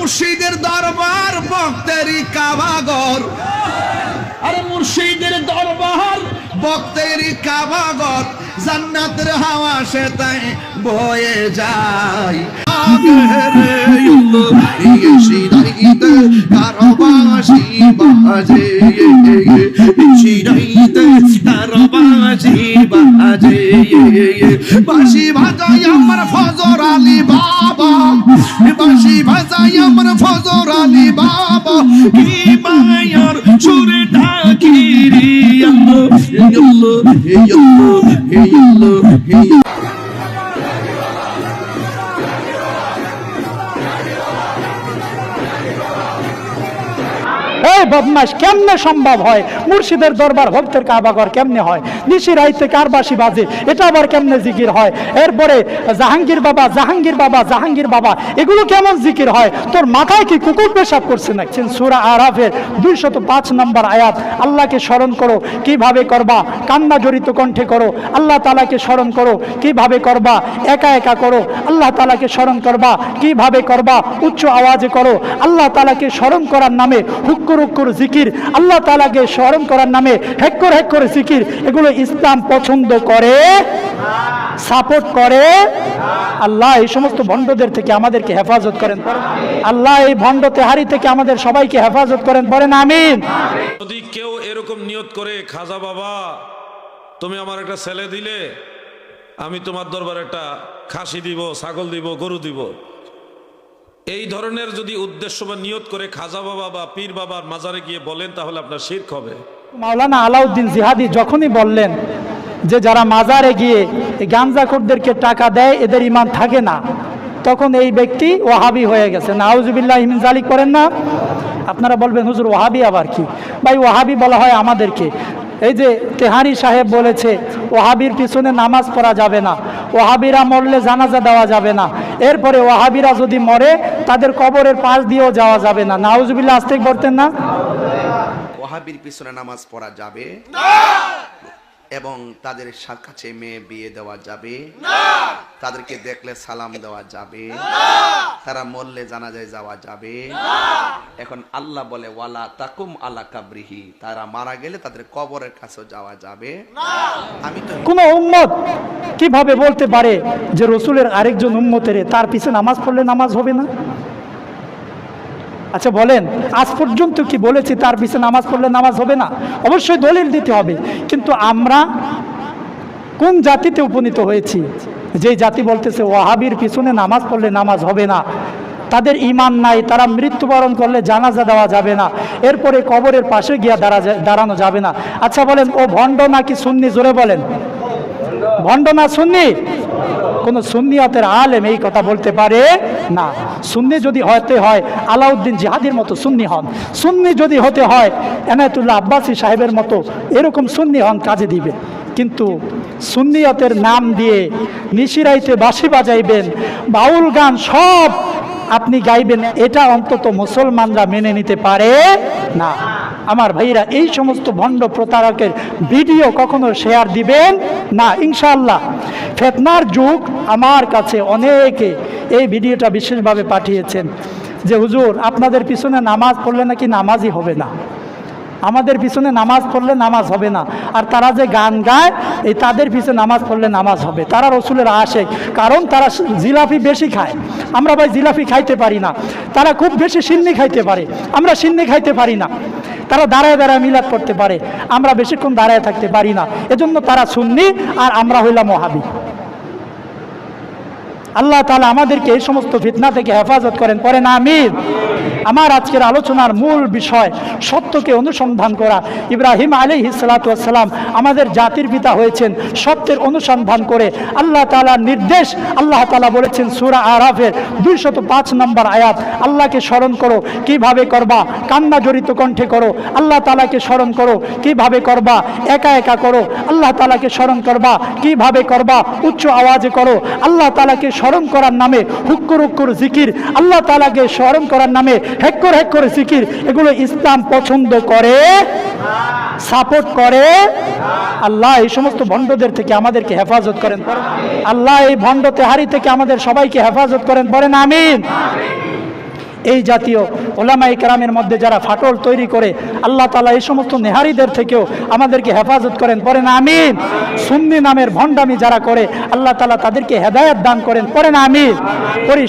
মুর্শিদের দরবার, ভক্তেরই কাবাগর। আরে মুর্শিদের দরবার, ভক্তেরই কাবাগর। জান্নাতের হাওয়া সে তাই বয়ে যায়। কারও বাঁশি বাজে বাঁশি বাজে বাঁশি বাজাই আমার ফজর আলী বাবা বাঁশি বাজাই আমার ফজর আলী বাবা কি মায়ার সুরে ডাকি রে হে হে হে এই বদমাস কেমনে সম্ভব হয়? মুর্শিদের দরবার ভক্তের কাবাগর কেমনে হয়? নিশি রাইতে কারবাসি বাজে? এটা আবার কেমনে জিকির হয়? এরপরে জাহাঙ্গীর বাবা জাহাঙ্গীর বাবা জাহাঙ্গীর বাবা, এগুলো কেমন জিকির হয়? তোর মাথায় কি কুকুর পেশাব করছে না সুরা আরাফের দুইশত পাঁচ নম্বর আয়াত। আল্লাহকে স্মরণ করো, কীভাবে করবা? কান্না জড়িত কণ্ঠে করো। আল্লাহ তালাকে স্মরণ করো, কীভাবে করবা? একা একা করো। আল্লাহ তালাকে স্মরণ করবা, কীভাবে করবা? উচ্চ আওয়াজে করো। আল্লাহ তালাকে স্মরণ করার নামে হুক্কুর হুক্কুর জিকির আল্লাহ তালাকে স্মরণ করার নামে হেক্কর হেক্কর জিকির, এগুলো ইসলাম পছন্দ করে, সাপোর্ট করে। আল্লাহ এই সমস্ত ভণ্ডদের থেকে আমাদেরকে হেফাজত করেন। আল্লাহ এই ভণ্ড তেহারি থেকে আমাদের সবাইকে হেফাজত করেন। বলেন আমিন। যদি কেউ এরকম নিয়ত করে, খাজা বাবা, তুমি আমার একটা ছেলে দিলে, আমি তোমার দরবার একটা খাসি দিব, ছাগল দিব, গরু দিব। এই ধরনের যদি উদ্দেশ্য বা নিয়ত করে খাজা বাবা বা পীর বাবার মাজারে গিয়ে বলেন, তাহলে আপনার শির্ক হবে। মাওলানা আলাউদ্দিন জিহাদি যখনই বললেন যে যারা মাজারে গিয়ে গাঞ্জাখোরদেরকে টাকা দেয়, এদের ইমান থাকে না, তখন এই ব্যক্তি ওহাবি হয়ে গেছে। নাউজুবিল্লাহ, ইমিন জালিক করেন না। আপনারা বলবেন, হুজুর ওহাবি আবার কি? ভাই ওহাবি বলা হয় আমাদেরকে। এই যে তেহারি সাহেব বলেছে ওহাবির পিছনে নামাজ পড়া যাবে না ওহাবিরা মরলে জানাজা দেওয়া যাবে না। এরপরে ওহাবিরা যদি মরে তাদের কবরের পাশ দিয়েও যাওয়া যাবে না। নাউজবিল্লা আস্তেক বলতেন না। ওহাবির পিছনে নামাজ পড়া যাবে? এবং তাদের কাছে মেয়ে বিয়ে দেওয়া যাবে। তাদেরকে দেখলে সালাম দেওয়া যাবে। তারা মরলে জানাজায় যাওয়া যাবে। এখন আল্লাহ বলে ওয়ালা তাকুম আলা কাবরিহি। তারা মারা গেলে তাদের কবরের কাছেও যাওয়া যাবে। আমি তো কোন উম্মত কীভাবে বলতে পারে যে রসুলের আরেকজন উম্মতের তার পিছে নামাজ পড়লে নামাজ হবে না? আচ্ছা বলেন, আজ পর্যন্ত কি বলেছি তার পিছে নামাজ পড়লে নামাজ হবে না? অবশ্যই দলিল দিতে হবে। কিন্তু আমরা কোন জাতিতে উপনীত হয়েছি? যে জাতি বলতেছে, ওয়াহাবির পিছনে নামাজ পড়লে নামাজ হবে না। তাদের ইমান নাই, তারা মৃত্যুবরণ করলে জানাজা দেওয়া যাবে না। এরপরে কবরের পাশে গিয়া দাঁড়া দাঁড়ানো যাবে না। আচ্ছা বলেন, ও ভণ্ড নাকি সুন্নি? জোরে বলেন। ভণ্ড না সুন্নি? কোন সুন্নিয়তের আলেম এই কথা বলতে পারে না। সুন্নি যদি হতে হয়, আলাউদ্দিন জিহাদির মতো সুন্নি হন। সুন্নি যদি হতে হয়, এনায়তুল্লাহ আব্বাসী সাহেবের মতো এরকম সুন্নি হন, কাজে দিবে। কিন্তু সুন্নিয়তের নাম দিয়ে নিশিরাইতে বাঁশি বাজাইবেন, বাউল গান সব আপনি গাইবেন, এটা অন্তত মুসলমানরা মেনে নিতে পারে না। আমার ভাইরা, এই সমস্ত ভণ্ড প্রতারকের ভিডিও কখনো শেয়ার দিবেন না ইনশাল্লাহ ফেতনার যুগ আমার কাছে অনেকে এই ভিডিওটা বিশেষভাবে পাঠিয়েছেন যে, হুজুর, আপনাদের পিছনে নামাজ পড়লে নাকি নামাজই হবে না? আমাদের পিছনে নামাজ পড়লে নামাজ হবে না। আর তারা যে গান গায়, এই তাদের পিছনে নামাজ পড়লে নামাজ হবে। তারা রসুলের আসে কারণ তারা জিলাপি বেশি খায়। আমরা ভাই জিলাপি খাইতে পারি না। তারা খুব বেশি সিন্নি খাইতে পারে। আমরা সিন্নি খাইতে পারি না। তারা দাঁড়ায় দাঁড়ায় মিলাদ করতে পারে। আমরা বেশিক্ষণ দাঁড়ায় থাকতে পারি না। এজন্য তারা সুন্নি আর আমরা হইলাম মহাবি আল্লাহ তালা আমাদেরকে এই সমস্ত ফিতনা থেকে হেফাজত করেন। পরে না আমির আমার আজকের আলোচনার মূল বিষয়, সত্যকে অনুসন্ধান করা। ইব্রাহিম আলী সালাতাম আমাদের জাতির পিতা হয়েছেন, সত্যের অনুসন্ধান করে আল্লাহ তালার নির্দেশ, আল্লাহ তালা বলেছেন সুরা আরাফের দুইশত পাঁচ নম্বর আয়াত, আল্লাহকে স্মরণ করো, কীভাবে করবা? কান্না জড়িত কণ্ঠে করো, আল্লাহ তালাকে স্মরণ করো, কীভাবে করবা? একা একা করো, আল্লাহ তালাকে স্মরণ করবা, কীভাবে করবা? উচ্চ আওয়াজে করো, আল্লাহ তালাকে স্মরণ করার নামে হুক্কুর হুক্কুর জিকির, আল্লাহ তালাকে স্মরণ করার নামে হেক্কর হেক্কর জিকির এগুলো ইসলাম পছন্দ করে, সাপোর্ট করে। আল্লাহ এই সমস্ত ভণ্ডদের থেকে আমাদেরকে হেফাজত করেন আল্লাহ এই ভণ্ড তেহারি থেকে আমাদের সবাইকে হেফাজত করেন বলেন আমিন। এই জাতীয় ওলামাই কেরামের মধ্যে যারা ফাটল তৈরি করে, আল্লাহ তালা এই সমস্ত নেহারিদের থেকেও আমাদেরকে হেফাজত করেন, পড়েন, আমিন। সুন্নি নামের ভণ্ডামি যারা করে, আল্লাহ তালা তাদেরকে হেদায়ত দান করেন, পড়েন, আমিন। পড়ি